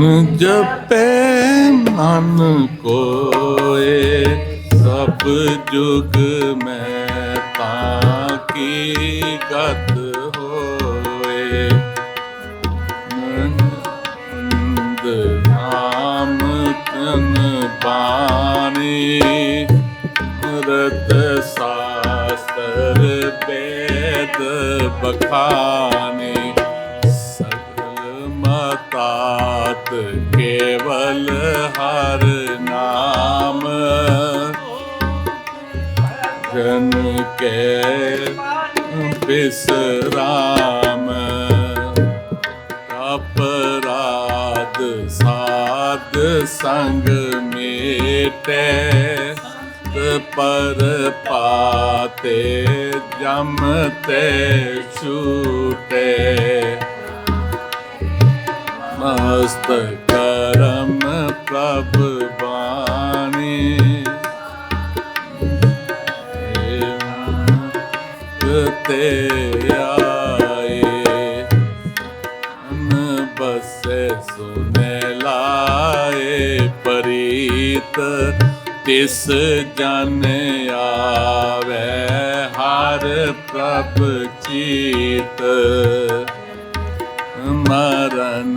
ਜਪੇ ਮਨ ਕੋਏ, ਸਭ ਜੁਗ ਮੈਂ ਤਾਂ ਕੀ ਗਤ ਹੋਏ। ਨੰਦ ਨਾਮ ਤਨ ਬਾਣੀ, ਰਤ ਸਾਸਤਰ ਬੇਦ ਬਖਾਨੇ। ਮਤਾਤ ਕੇਵਲ ਹਰ ਨਾਮ। ਜਨ ਕੇ ਬਿਸਰਾਮ, ਅਪਰਾਧ ਸਾਧ ਸੰਗ ਮੇਟੇ, ਪਰ ਪਾਤੇ ਜਮ ਤੇ ਛੂਟੇ। ਮਸਤ ਕਰਮ ਪ੍ਰਭ ਬਾਣੀ ਤੇ ਆਏ ਅਨ ਬਸੇ ਸੁਨੇ ਲਾਏ ਪਰੀਤ ਤਿਸ ਜਨ ਆਵੇ ਹਰ ਪ੍ਰਭ ਚੀਤ ਮਰਨ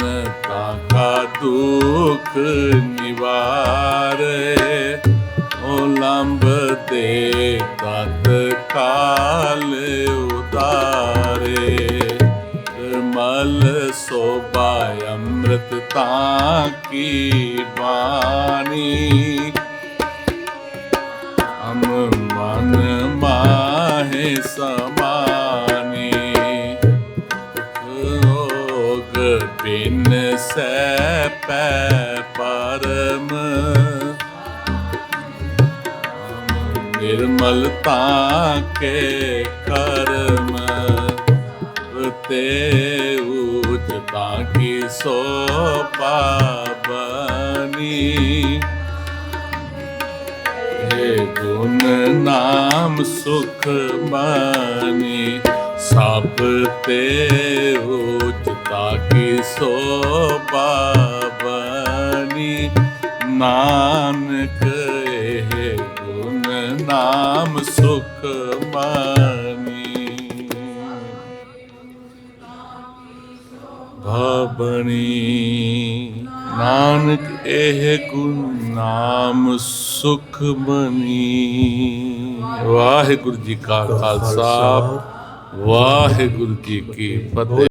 ਕਾ ਦੁਖ ਨਿਵਾਰੇ ਓ ਲੰਬ ਦੇ ਤਤ ਕਾਲ ਉਤਾਰੇ। ਮਲ ਸੋਭਾ ਅੰਮ੍ਰਿਤ ਤਾਂ ਕੀ ਬਾਣੀ? ਅਮ ਮਨ ਮਾਹੇ ਸਮਾਨੀ ਪੈ ਪਰਮ। ਨਿਰਮਲ ਤਾਂ ਕੇ ਕਰਮ, ਤੇ ਉਚ ਤਾਂ ਕੀ ਸੋ ਪਾਬਨੀ ਹੇ ਗੁਣ ਨਾਮ ਸੁਖ ਮਾਨੀ ਸਭ ਤੇ ਉਚਤਾ ਕੀ ਸੋ ਪਾਵਨੀ ਨਾਨਕ, ਇਹ ਗੁਣ ਨਾਮ ਸੁਖ ਮਾਨੀ। ਭਾਬਣੀ, ਨਾਨਕ, ਇਹ ਗੁਣ ਨਾਮ ਸੁਖ ਮਨੀ। ਵਾਹਿਗੁਰੂ ਜੀ ਕਾ ਖਾਲਸਾ, ਵਾਹਿਗੁਰੂ ਜੀ ਕੀ ਫਤਿਹ।